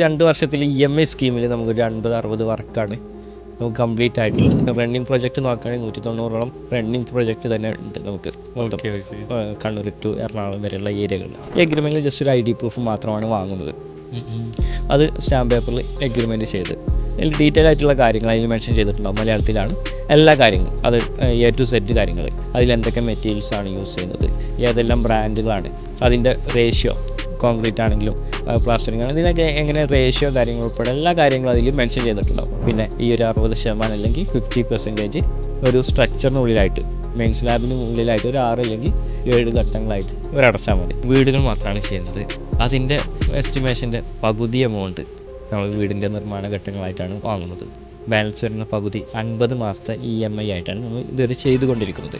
രണ്ട് വർഷത്തിൽ E M I സ്കീമിൽ നമുക്ക് ഒരു അൻപത് അറുപത് വർക്കാണ് നമുക്ക് കംപ്ലീറ്റ് ആയിട്ടുള്ളത്. റണ്ണിങ് പ്രൊജക്റ്റ് നോക്കുകയാണെങ്കിൽ നൂറ്റി തൊണ്ണൂറോളം റണ്ണിങ് പ്രൊജക്റ്റ് തന്നെ ഉണ്ട് നമുക്ക്. കണ്ണൂർ ടു എറണാകുളം വരെയുള്ള ഏരിയകളിൽ എഗ്രിമെന്റിൽ ജസ്റ്റ് ഒരു ഐ ഡി പ്രൂഫ് മാത്രമാണ് വാങ്ങുന്നത്. അത് സ്റ്റാമ്പ് പേപ്പറിൽ എഗ്രിമെന്റ് ചെയ്ത്. അതിൽ ഡീറ്റെയിൽ ആയിട്ടുള്ള കാര്യങ്ങൾ അതിൽ മെൻഷൻ ചെയ്തിട്ടുണ്ടാവും മലയാളത്തിലാണ്. എല്ലാ കാര്യങ്ങളും. അത് എ ടു സെറ്റ് കാര്യങ്ങൾ. അതിൽ എന്തൊക്കെ മെറ്റീരിയൽസ് ആണ് യൂസ് ചെയ്യുന്നത്? ഏതെല്ലാം ബ്രാൻഡുകളാണ് അതിന്റെ റേഷ്യോ കോൺക്രീറ്റ് ആണെങ്കിലും പ്ലാസ്റ്ററിങ് ഇതിനൊക്കെ എങ്ങനെ റേഷ്യോ കാര്യങ്ങൾ ഉൾപ്പെടെ എല്ലാ കാര്യങ്ങളും അതിൽ മെൻഷൻ ചെയ്തിട്ടുണ്ടാവും. പിന്നെ ഈ ഒരു അറുപത് ശതമാനം അല്ലെങ്കിൽ ഫിഫ്റ്റി പെർസെന്റേജ് ഒരു സ്ട്രക്ചറിനുള്ളിലായിട്ട് മെയിൻ സ്ലാബിന് ഉള്ളിലായിട്ട് ഒരു ആറ് അല്ലെങ്കിൽ ഏഴ് ഘട്ടങ്ങളായിട്ട് ഇവർ അടച്ചാൽ മതി. വീടുകൾ മാത്രമാണ് ചെയ്യുന്നത്. അതിന്റെ എസ്റ്റിമേഷന്റെ പകുതി എമൗണ്ട് നമ്മൾ വീടിന്റെ നിർമ്മാണ ഘട്ടങ്ങളായിട്ടാണ് വാങ്ങുന്നത്. ബാലൻസ് വരുന്ന പകുതി അൻപത് മാസത്തെ ഇ എം ഐ ആയിട്ടാണ് നമ്മൾ ഇതുവരെ ചെയ്തുകൊണ്ടിരിക്കുന്നത്.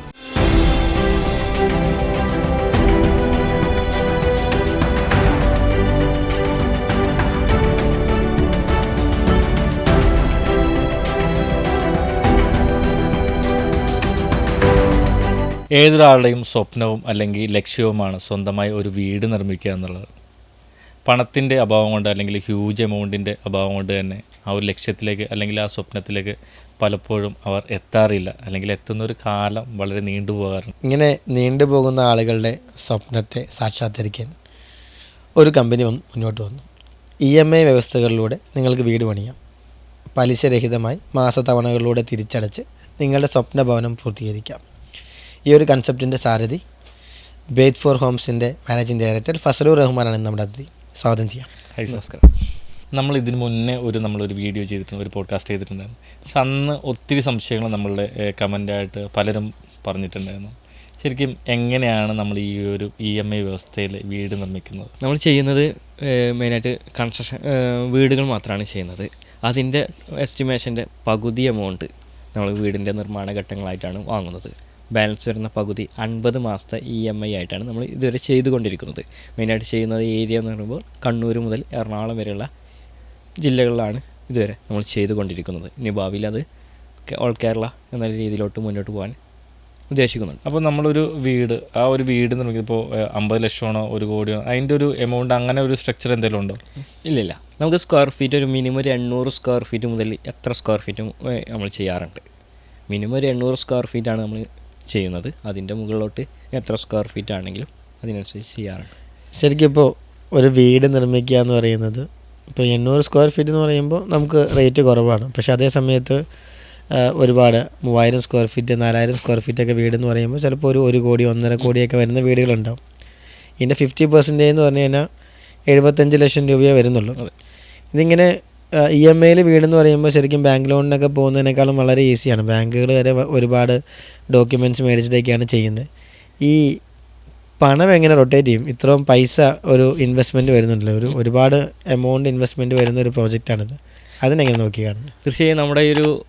ഏതൊരാളുടെയും സ്വപ്നവും അല്ലെങ്കിൽ ലക്ഷ്യവുമാണ് സ്വന്തമായി ഒരു വീട് നിർമ്മിക്കുക എന്നുള്ളത്. പണത്തിന്റെ അഭാവം കൊണ്ട് അല്ലെങ്കിൽ ഹ്യൂജ് എമൗണ്ടിന്റെ അഭാവം കൊണ്ട് തന്നെ ആ ഒരു ലക്ഷ്യത്തിലേക്ക് അല്ലെങ്കിൽ ആ സ്വപ്നത്തിലേക്ക് പലപ്പോഴും അവർ എത്താറില്ല. അല്ലെങ്കിൽ എത്തുന്ന ഒരു കാലം വളരെ നീണ്ടുപോകാറുണ്ട് ഇങ്ങനെ നീണ്ടുപോകുന്ന ആളുകളുടെ സ്വപ്നത്തെ സാക്ഷാത്കരിക്കാൻ ഒരു കമ്പനി മുന്നോട്ട് വന്നു. ഇ എം ഐ വ്യവസ്ഥകളിലൂടെ നിങ്ങൾക്ക് വീട് പണിയാം. പലിശരഹിതമായി മാസത്തവണകളിലൂടെ തിരിച്ചടച്ച് നിങ്ങളുടെ സ്വപ്ന ഭവനം പൂർത്തീകരിക്കാം. ഈ ഒരു കൺസെപ്റ്റിന്റെ സാരഥി ബേത്ത് ഫോർ ഹോംസിന്റെ മാനേജിംഗ് ഡയറക്ടർ ഫസലൂർ റഹ്മാനാണ് നമ്മുടെ അതിഥി. സ്വാഗതം ചെയ്യാം. ഹൈ നമസ്കാരം. നമ്മൾ ഇതിന് മുന്നേ ഒരു നമ്മളൊരു വീഡിയോ ചെയ്തിട്ടുണ്ട് ഒരു പോഡ്കാസ്റ്റ് ചെയ്തിട്ടുണ്ടായിരുന്നു. പക്ഷെ അന്ന് ഒത്തിരി സംശയങ്ങൾ നമ്മളുടെ കമന്റായിട്ട് പലരും പറഞ്ഞിട്ടുണ്ടായിരുന്നു. ശരിക്കും എങ്ങനെയാണ് നമ്മൾ ഈ ഒരു ഇ എം ഐ വ്യവസ്ഥയിൽ വീട് നിർമ്മിക്കുന്നത്? നമ്മൾ ചെയ്യുന്നത് മെയിനായിട്ട് കൺസ്ട്രക്ഷൻ വീടുകൾ മാത്രമാണ് ചെയ്യുന്നത്. അതിന്റെ എസ്റ്റിമേഷന്റെ പകുതി എമൗണ്ട് നമ്മൾ വീടിന്റെ നിർമ്മാണ ഘട്ടങ്ങളായിട്ടാണ് വാങ്ങുന്നത്. ബാലൻസ് വരുന്ന പകുതി അൻപത് മാസത്തെ ഇ എം ഐ ആയിട്ടാണ് നമ്മൾ ഇതുവരെ ചെയ്തുകൊണ്ടിരിക്കുന്നത്. മെയിനായിട്ട് ചെയ്യുന്നത് ഏരിയ എന്ന് പറയുമ്പോൾ കണ്ണൂർ മുതൽ എറണാകുളം വരെയുള്ള ജില്ലകളിലാണ് ഇതുവരെ നമ്മൾ ചെയ്തുകൊണ്ടിരിക്കുന്നത്. ഇനി ഭാവിയിൽ അത് ഓൾ കേരള എന്ന രീതിയിലോട്ട് മുന്നോട്ട് പോകാൻ ഉദ്ദേശിക്കുന്നുണ്ട്. അപ്പോൾ നമ്മളൊരു വീട് ആ ഒരു വീട് നിർമ്മിക്കുന്നത് ഇപ്പോൾ അമ്പത് ലക്ഷമാണോ ഒരു കോടിയോ അതിന്റെ ഒരു എമൗണ്ട് അങ്ങനെ ഒരു സ്ട്രക്ചർ എന്തെങ്കിലും ഉണ്ടോ? ഇല്ലില്ല നമുക്ക് സ്ക്വയർ ഫീറ്റ് ഒരു മിനിമം ഒരു എണ്ണൂറ് സ്ക്വയർ ഫീറ്റ് മുതൽ എത്ര സ്ക്വയർ ഫീറ്റും നമ്മൾ ചെയ്യാറുണ്ട്. മിനിമം ഒരു എണ്ണൂറ് സ്ക്വയർ ഫീറ്റാണ് നമ്മൾ ചെയ്യുന്നത്. അതിന്റെ മുകളിലോട്ട് എത്ര സ്ക്വയർ ഫീറ്റ് ആണെങ്കിലും അതിനനുസരിച്ച് ചെയ്യാറുണ്ട്. ശരിക്കും ഇപ്പോൾ ഒരു വീട് നിർമ്മിക്കുക എന്ന് പറയുന്നത് ഇപ്പോൾ എണ്ണൂറ് സ്ക്വയർ ഫീറ്റ് എന്ന് പറയുമ്പോൾ നമുക്ക് റേറ്റ് കുറവാണ്. പക്ഷേ അതേ സമയത്ത് ഒരുപാട് മൂവായിരം സ്ക്വയർ ഫീറ്റ് നാലായിരം സ്ക്വയർ ഫീറ്റ് ഒക്കെ വീട് എന്ന് പറയുമ്പോൾ ചിലപ്പോൾ ഒരു ഒരു കോടി ഒന്നര കോടിയൊക്കെ വരുന്ന വീടുകളുണ്ടാവും. ഇതിന്റെ ഫിഫ്റ്റി പെർസെന്റേജ് എന്ന് പറഞ്ഞു കഴിഞ്ഞാൽ എഴുപത്തഞ്ച് ലക്ഷം രൂപയേ വരുന്നുള്ളൂ. ഇതിങ്ങനെ ഇ എം ഐയിൽ വീടെന്ന് പറയുമ്പോൾ ശരിക്കും ബാങ്ക് ലോണിനൊക്കെ പോകുന്നതിനേക്കാളും വളരെ ഈസിയാണ് ബാങ്കുകൾ വരെ ഒരുപാട് ഡോക്യുമെന്റ്സ് മേടിച്ചിട്ടൊക്കെയാണ് ചെയ്യുന്നത്. ഈ പണം എങ്ങനെ റൊട്ടേറ്റ് ചെയ്യും? ഇത്രയും പൈസ ഒരു ഇൻവെസ്റ്റ്മെന്റ് വരുന്നുണ്ടല്ലോ. ഒരു ഒരുപാട് എമൗണ്ട് ഇൻവെസ്റ്റ്മെന്റ് വരുന്ന ഒരു പ്രോജക്റ്റാണിത് അതിനെങ്ങനെ നോക്കി കാണുന്നത് തീർച്ചയായും നമ്മുടെ ഈ ഒരു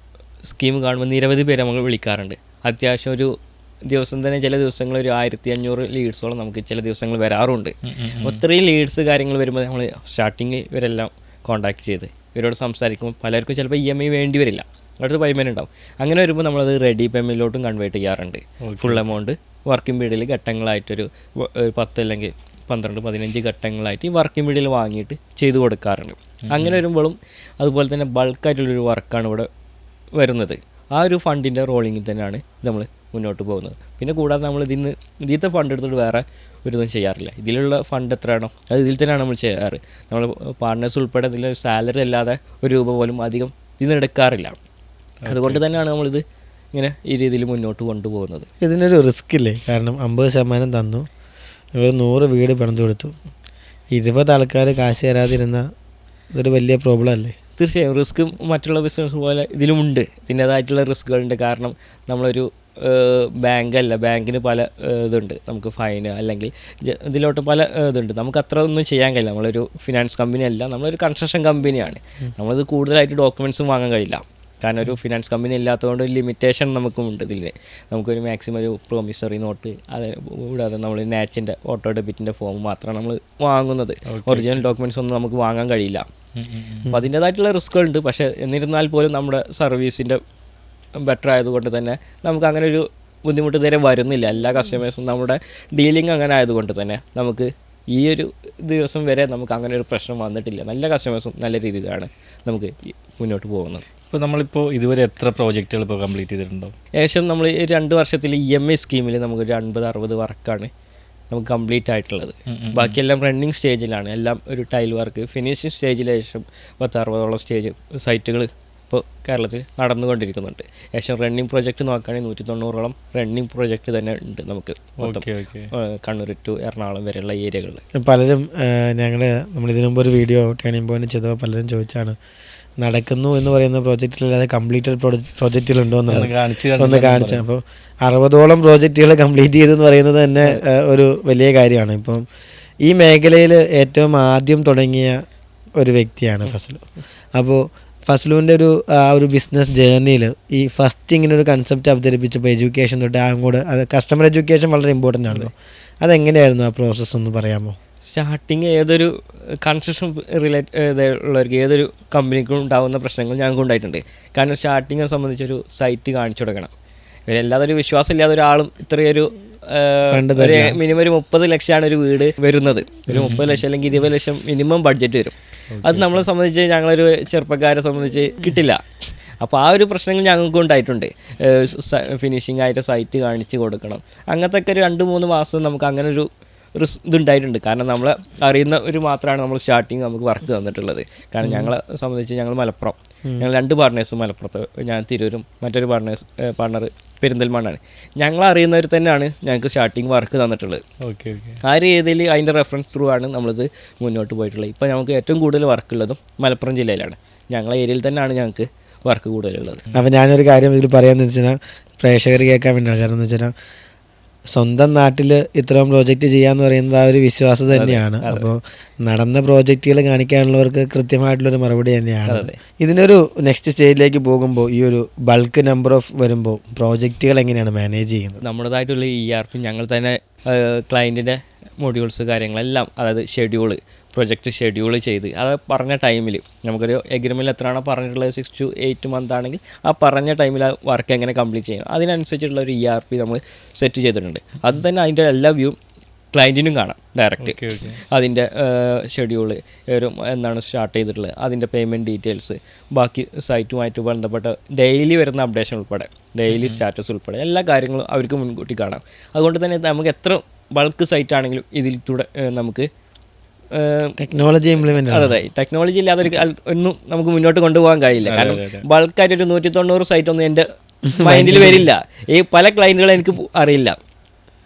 സ്കീം കാണുമ്പോൾ നിരവധി പേര് നമ്മൾ വിളിക്കാറുണ്ട്. അത്യാവശ്യം ഒരു ദിവസം തന്നെ ചില ദിവസങ്ങൾ ഒരു ആയിരത്തി അഞ്ഞൂറ് ലീഡ്സോളം നമുക്ക് ചില ദിവസങ്ങൾ വരാറുണ്ട്. ഒത്തിരി ഇത്രയും ലീഡ്സ് കാര്യങ്ങൾ വരുമ്പോൾ നമ്മൾ സ്റ്റാർട്ടിങ് ഇവരെല്ലാം കോൺടാക്ട് ചെയ്ത് ഇവരോട് സംസാരിക്കും പലർക്കും ചിലപ്പോൾ ഇ എം ഐ വേണ്ടി വരില്ല. അടുത്ത് പേയ്മെന്റ് ഉണ്ടാവും. അങ്ങനെ വരുമ്പോൾ നമ്മളത് റെഡി പേയ്മെന്റിലോട്ടും കൺവേർട്ട് ചെയ്യാറുണ്ട്. ഫുൾ എമൗണ്ട് വർക്കിംഗ് പീരീഡിൽ ഘട്ടങ്ങളായിട്ടൊരു ഒരു പത്ത് അല്ലെങ്കിൽ പന്ത്രണ്ട് പതിനഞ്ച് ഘട്ടങ്ങളായിട്ട് ഈ വർക്കിംഗ് പീരീഡിൽ വാങ്ങിയിട്ട് ചെയ്തു കൊടുക്കാറുണ്ട്. അങ്ങനെ വരുമ്പോഴും അതുപോലെ തന്നെ ബൾക്കായിട്ടുള്ളൊരു വർക്കാണ് ഇവിടെ വരുന്നത്. ആ ഒരു ഫണ്ടിന്റെ റോളിങ്ങിൽ തന്നെയാണ് നമ്മൾ മുന്നോട്ട് പോകുന്നത്. പിന്നെ കൂടാതെ നമ്മൾ ഇതിന്ന് ഇതിലത്തെ ഫണ്ട് എടുത്തിട്ട് വേറെ ഒരു ചെയ്യാറില്ല. ഇതിലുള്ള ഫണ്ട് എത്രയാണോ അത് ഇതിൽ തന്നെയാണ് നമ്മൾ ചെയ്യാറ്. നമ്മൾ പാർട്ട്നേഴ്സ് ഉൾപ്പെടെ ഇതിൽ സാലറി അല്ലാതെ ഒരു രൂപ പോലും അധികം ഇതിന് എടുക്കാറില്ല. അതുകൊണ്ട് തന്നെയാണ് നമ്മളിത് ഇങ്ങനെ ഈ രീതിയിൽ മുന്നോട്ട് കൊണ്ടുപോകുന്നത്. ഇതിനൊരു റിസ്ക് ഇല്ലേ? കാരണം അമ്പത് ശതമാനം തന്നു. ഇവർ നൂറ് വീട് പണിത് കൊടുത്തു. ഇരുപത് ആൾക്കാർ കാശ് തരാതിരുന്ന ഇതൊരു വലിയ പ്രോബ്ലം അല്ലേ? തീർച്ചയായും. റിസ്ക് മറ്റുള്ള ബിസിനസ് പോലെ ഇതിലുമുണ്ട് ഇതിന്റേതായിട്ടുള്ള റിസ്കുകളുണ്ട് കാരണം നമ്മളൊരു ബാങ്ക് അല്ല ബാങ്കിന് പല ഇതുണ്ട്. നമുക്ക് ഫൈന് അല്ലെങ്കിൽ ഇതിലോട്ട് പല ഇതുണ്ട്. നമുക്ക് അത്ര ഒന്നും ചെയ്യാൻ കഴിയില്ല. നമ്മളൊരു ഫിനാൻസ് കമ്പനി അല്ല. നമ്മളൊരു കൺസ്ട്രക്ഷൻ കമ്പനിയാണ് നമ്മളത് കൂടുതലായിട്ട് ഡോക്യുമെൻസും വാങ്ങാൻ കഴിയില്ല. കാരണം ഒരു ഫിനാൻസ് കമ്പനി ഇല്ലാത്തതുകൊണ്ട് ലിമിറ്റേഷൻ നമുക്കുമുണ്ട് ഇതിൽ നമുക്കൊരു മാക്സിമം ഒരു പ്രോമിസറി നോട്ട് അത് കൂടാതെ നമ്മൾ നാച്ചിന്റെ ഓട്ടോ ഡെബിറ്റിന്റെ ഫോം മാത്രമാണ് നമ്മൾ വാങ്ങുന്നത്. ഒറിജിനൽ ഡോക്യുമെന്റ്സ് ഒന്നും നമുക്ക് വാങ്ങാൻ കഴിയില്ല. അപ്പോൾ അതിന്റേതായിട്ടുള്ള റിസ്ക്കുകളുണ്ട് പക്ഷേ എന്നിരുന്നാൽ പോലും നമ്മുടെ സർവീസിന്റെ ബെറ്റർ ആയതുകൊണ്ട് തന്നെ നമുക്ക് അങ്ങനെ ഒരു ബുദ്ധിമുട്ട് ഇതുവരെ വരുന്നില്ല. എല്ലാ കസ്റ്റമേഴ്സും നമ്മുടെ ഡീലിംഗ് അങ്ങനെ ആയതുകൊണ്ട് തന്നെ നമുക്ക് ഈ ഒരു ദിവസം വരെ നമുക്ക് അങ്ങനെ ഒരു പ്രശ്നം വന്നിട്ടില്ല. നല്ല കസ്റ്റമേഴ്സും നല്ല രീതിയിലാണ് നമുക്ക് മുന്നോട്ട് പോകുന്നത്. ഇപ്പോൾ നമ്മളിപ്പോൾ ഇതുവരെ എത്ര പ്രോജക്റ്റുകൾ ഇപ്പോൾ കംപ്ലീറ്റ് ചെയ്തിട്ടുണ്ടോ? ഏകദേശം നമ്മൾ ഈ രണ്ട് വർഷത്തിൽ ഇ എം ഐ സ്കീമിൽ നമുക്ക് ഒരു അൻപത് അറുപത് വർക്കാണ് നമുക്ക് കംപ്ലീറ്റ് ആയിട്ടുള്ളത്. ബാക്കിയെല്ലാം റണ്ണിങ് സ്റ്റേജിലാണ് എല്ലാം ഒരു ടൈൽ വർക്ക് ഫിനിഷിംഗ് സ്റ്റേജിൽ ഏകദേശം പത്ത് അറുപതോളം സ്റ്റേജ് സൈറ്റുകൾ ഇപ്പോൾ കേരളത്തിൽ നടന്നുകൊണ്ടിരിക്കുന്നുണ്ട്. ഏകദേശം റണ്ണിങ് പ്രൊജക്റ്റ് നോക്കുകയാണെങ്കിൽ നൂറ്റി തൊണ്ണൂറോളം റണ്ണിങ് പ്രൊജക്റ്റ് തന്നെ ഉണ്ട് നമുക്ക് മൊത്തം. Okay okay. Kannur to Ernakulam വരെയുള്ള ഏരിയകളിൽ പലരും ഞങ്ങൾ നമ്മൾ ഇതിനു മുമ്പ് ഒരു വീഡിയോ ടേണിംഗ് പോയിന്റ് ചെയ്തപ്പോൾ പലരും ചോദിച്ചാണ് നടക്കുന്നു എന്ന് പറയുന്ന പ്രോജക്റ്റിലല്ലാതെ കംപ്ലീറ്റഡ് പ്രോജക്റ്റുകളുണ്ടോ എന്ന്? എന്നുള്ളത് ഒന്ന് കാണിച്ച അപ്പോൾ അറുപതോളം പ്രോജക്റ്റുകൾ കംപ്ലീറ്റ് ചെയ്തെന്ന് പറയുന്നത് തന്നെ ഒരു വലിയ കാര്യമാണ്. ഇപ്പം ഈ മേഖലയിൽ ഏറ്റവും ആദ്യം തുടങ്ങിയ ഒരു വ്യക്തിയാണ് ഫസൽ. അപ്പോൾ ഫസലുവിന്റെ ഒരു ആ ഒരു ബിസിനസ് ജേർണിയിൽ ഈ ഫസ്റ്റ് ഇങ്ങനെ ഒരു കൺസെപ്റ്റ് അവതരിപ്പിച്ചപ്പോൾ എഡ്യൂക്കേഷൻ തൊട്ട് അങ്ങോട്ട് അത് കസ്റ്റമർ എഡ്യൂക്കേഷൻ വളരെ ഇമ്പോർട്ടന്റ് ആണല്ലോ. അതെങ്ങനെയായിരുന്നു ആ പ്രോസസ്സ് ഒന്ന് പറയാമോ? സ്റ്റാർട്ടിങ് ഏതൊരു കൺസ്ട്രക്ഷൻ റിലേറ്റ് ഉള്ളവർക്ക് ഏതൊരു കമ്പനിക്കും ഉണ്ടാകുന്ന പ്രശ്നങ്ങൾ ഞങ്ങൾക്ക് ഉണ്ടായിട്ടുണ്ട്. കാരണം സ്റ്റാർട്ടിങ്ങിനെ സംബന്ധിച്ചൊരു സൈറ്റ് കാണിച്ചു കൊടുക്കണം. ഇവരെല്ലാതൊരു വിശ്വാസമില്ലാതെ വിശ്വാസം ഇല്ലാതെ ഒരാളും ഇത്രയൊരു മിനിമം ഒരു മുപ്പത് ലക്ഷമാണ് ഒരു വീട് വരുന്നത്. ഒരു മുപ്പത് ലക്ഷം അല്ലെങ്കിൽ ഇരുപത് ലക്ഷം മിനിമം ബഡ്ജറ്റ് വരും. അത് നമ്മളെ സംബന്ധിച്ച് ഞങ്ങളൊരു ചെറുപ്പക്കാരെ സംബന്ധിച്ച് കിട്ടില്ല. അപ്പോൾ ആ ഒരു പ്രശ്നങ്ങൾ ഞങ്ങൾക്കും ഉണ്ടായിട്ടുണ്ട്. ഫിനിഷിംഗ് ആയിട്ട് സൈറ്റ് കാണിച്ച് കൊടുക്കണം. അങ്ങനത്തെ ഒക്കെ ഒരു രണ്ട് മൂന്ന് മാസം നമുക്ക് അങ്ങനെ ഒരു ഒരു ഇതുണ്ടായിട്ടുണ്ട്. കാരണം നമ്മൾ അറിയുന്ന ഒരു മാത്രമാണ് നമ്മൾ സ്റ്റാർട്ടിങ് നമുക്ക് വർക്ക് തന്നിട്ടുള്ളത്. കാരണം ഞങ്ങളെ സംബന്ധിച്ച് ഞങ്ങൾ മലപ്പുറം. ഞങ്ങൾ രണ്ട് പാർട്ട്നേഴ്സും മലപ്പുറത്ത് ഞാൻ തിരൂരും മറ്റൊരു പാർട്ട്നേഴ്സ് പാർട്ണർ പെരിന്തൽമണ്ണാണ്. ഞങ്ങൾ അറിയുന്നവർ തന്നെയാണ് ഞങ്ങൾക്ക് സ്റ്റാർട്ടിങ് വർക്ക് തന്നിട്ടുള്ളത്. ഓക്കെ ഓക്കെ ആ രീതിയിൽ അതിന്റെ റെഫറൻസ് ത്രൂ ആണ് നമ്മളിത് മുന്നോട്ട് പോയിട്ടുള്ളത്. ഇപ്പോൾ നമുക്ക് ഏറ്റവും കൂടുതൽ വർക്ക് ഉള്ളതും മലപ്പുറം ജില്ലയിലാണ്. ഞങ്ങളെ ഏരിയയിൽ തന്നെയാണ് ഞങ്ങൾക്ക് വർക്ക് കൂടുതലുള്ളത്. അപ്പോൾ ഞാനൊരു കാര്യം ഇതിൽ പറയാമെന്ന് വെച്ചാൽ പ്രേക്ഷകർ കേൾക്കാൻ വേണ്ടിയാണ്. കാരണം എന്ന് വെച്ച് കഴിഞ്ഞാൽ സ്വന്തം നാട്ടിൽ ഇത്രയും പ്രോജക്റ്റ് ചെയ്യാന്ന് പറയുന്നത് ആ ഒരു വിശ്വാസം തന്നെയാണ്. അപ്പോൾ നടന്ന പ്രോജക്റ്റുകൾ കാണിക്കാനുള്ളവർക്ക് കൃത്യമായിട്ടുള്ളൊരു മറുപടി തന്നെയാണ്. ഇതിനൊരു നെക്സ്റ്റ് സ്റ്റേജിലേക്ക് പോകുമ്പോൾ ഈ ഒരു ബൾക്ക് നമ്പർ ഓഫ് വരുമ്പോൾ പ്രോജക്റ്റുകൾ എങ്ങനെയാണ് മാനേജ് ചെയ്യുന്നത്? നമ്മുടേതായിട്ടുള്ള ഇ ആർ പി ഞങ്ങൾ തന്നെ ക്ലയന്റിന്റെ മൊഡ്യൂൾസ് കാര്യങ്ങളെല്ലാം അതായത് ഷെഡ്യൂൾ പ്രൊജക്റ്റ് ഷെഡ്യൂൾ ചെയ്ത്. അത് പറഞ്ഞ ടൈമിൽ നമുക്കൊരു എഗ്രിമെന്റിൽ എത്രയാണോ പറഞ്ഞിട്ടുള്ളത് സിക്സ് ടു എയ്റ്റ് മന്ത് ആണെങ്കിൽ ആ പറഞ്ഞ ടൈമിൽ ആ വർക്ക് എങ്ങനെ കംപ്ലീറ്റ് ചെയ്യണം. അതിനനുസരിച്ചുള്ള ഒരു ഇ ആർ പി നമ്മൾ സെറ്റ് ചെയ്തിട്ടുണ്ട്. അത് തന്നെ അതിന്റെ എല്ലാ വ്യൂ ക്ലയന്റിനും കാണാം ഡയറക്റ്റ് അതിന്റെ ഷെഡ്യൂൾ ഒരു എന്നാണ് സ്റ്റാർട്ട് ചെയ്തിട്ടുള്ളത്. അതിന്റെ പേയ്മെന്റ് ഡീറ്റെയിൽസ് ബാക്കി സൈറ്റുമായിട്ട് ബന്ധപ്പെട്ട ഡെയിലി വരുന്ന അപ്ഡേഷൻ ഉൾപ്പെടെ ഡെയിലി സ്റ്റാറ്റസ് ഉൾപ്പെടെ എല്ലാ കാര്യങ്ങളും അവർക്ക് മുൻകൂട്ടി കാണാം. അതുകൊണ്ട് തന്നെ നമുക്ക് എത്ര ബൾക്ക് സൈറ്റ് ആണെങ്കിലും ഇതിൽ നമുക്ക് ടെക്നോളജി ഇംപ്ലിമെന്റ് അതെ ടെക്നോളജി ഇല്ലാതെ ഒന്നും നമുക്ക് മുന്നോട്ട് കൊണ്ടുപോകാൻ കഴിയില്ല. കാരണം ബൾക്കായിട്ട് ഒരു നൂറ്റി തൊണ്ണൂറ് സൈറ്റ് ഒന്നും എന്റെ മൈൻഡിൽ വരില്ല. ഈ പല ക്ലയന്റുകളും എനിക്ക് അറിയില്ല.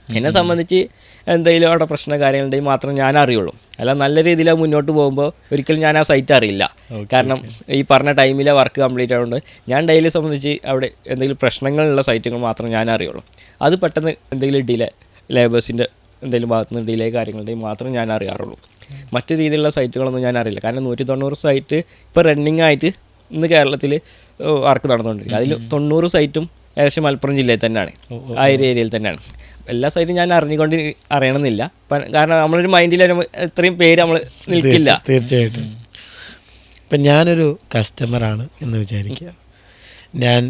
എന്നെ സംബന്ധിച്ച് എന്തെങ്കിലും അവിടെ പ്രശ്ന കാര്യങ്ങളുണ്ടെങ്കിൽ മാത്രം ഞാൻ അറിയുള്ളൂ. അല്ല നല്ല രീതിയിൽ മുന്നോട്ട് പോകുമ്പോൾ ഒരിക്കലും ഞാൻ ആ സൈറ്റ് അറിയില്ല. കാരണം ഈ പറഞ്ഞ ടൈമിലെ വർക്ക് കംപ്ലീറ്റ് ആയതുകൊണ്ട് ഞാൻ ഡെയിലി സംബന്ധിച്ച് അവിടെ എന്തെങ്കിലും പ്രശ്നങ്ങളുള്ള സൈറ്റുകൾ മാത്രം ഞാൻ അറിയുള്ളൂ. അത് പെട്ടെന്ന് എന്തെങ്കിലും ഡിലേ ലേബേഴ്സിന്റെ എന്തെങ്കിലും ഭാഗത്തുനിന്ന് ഡിലേ കാര്യങ്ങളുണ്ടെങ്കിൽ മാത്രം ഞാൻ അറിയാറുള്ളൂ. മറ്റു രീതിയിലുള്ള സൈറ്റുകളൊന്നും ഞാൻ അറിയില്ല. കാരണം നൂറ്റി തൊണ്ണൂറ് സൈറ്റ് ഇപ്പോൾ റണ്ണിങ് ആയിട്ട് ഇന്ന് കേരളത്തിൽ വർക്ക് നടന്നുകൊണ്ടിരിക്കുക അതിൽ തൊണ്ണൂറ് സൈറ്റും ഏകദേശം മലപ്പുറം ജില്ലയിൽ തന്നെയാണ്. ആ ഒരു ഏരിയയിൽ തന്നെയാണ്. എല്ലാ സൈറ്റും ഞാൻ അറിഞ്ഞുകൊണ്ട് അറിയണമെന്നില്ല. കാരണം നമ്മളൊരു മൈൻഡിൽ ഇത്രയും പേര് നമ്മൾ നിൽക്കില്ല. തീർച്ചയായിട്ടും. ഇപ്പം ഞാനൊരു കസ്റ്റമറാണ് എന്ന് വിചാരിക്കുക. ഞാൻ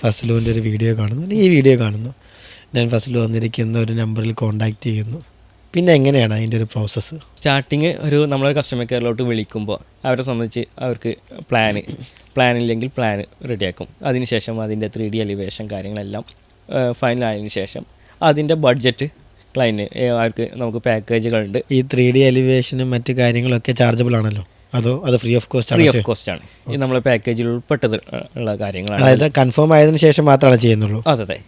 ഫസ്ലുവിന്റെ ഒരു വീഡിയോ കാണുന്നു. അല്ലെങ്കിൽ ഈ വീഡിയോ കാണുന്നു. ഞാൻ ഫസ്റ്റിൽ വന്നിരിക്കുന്ന ഒരു നമ്പറിൽ കോൺടാക്റ്റ് ചെയ്യുന്നു. പിന്നെ എങ്ങനെയാണ് അതിന്റെ ഒരു പ്രോസസ്സ് സ്റ്റാർട്ടിങ് ഒരു നമ്മളൊരു കസ്റ്റമർ കെയറിലോട്ട് വിളിക്കുമ്പോൾ അവരെ സംബന്ധിച്ച് അവർക്ക് പ്ലാന് പ്ലാൻ ഇല്ലെങ്കിൽ പ്ലാൻ റെഡിയാക്കും അതിനുശേഷം അതിന്റെ ത്രീ ഡി എലിവേഷൻ കാര്യങ്ങളെല്ലാം ഫൈനൽ ആയതിനു ശേഷം അതിന്റെ ബഡ്ജറ്റ് ക്ലൈന്റ് അവർക്ക് നമുക്ക് പാക്കേജുകളുണ്ട് ഈ ത്രീ ഡി എലിവേഷനും മറ്റു കാര്യങ്ങളൊക്കെ ചാർജബിൾ ആണല്ലോ? അതോ അത് free of cost free of cost ആണ്. ഇത് നമ്മളെ പാക്കേജിൽ ഉൾപ്പെട്ടത് ഉള്ള കാര്യങ്ങളാണ്. അതായത് കൺഫേം ആയതിനു ശേഷം മാത്രമാണ് ചെയ്യുന്നുള്ളൂ. അതെ അതെ.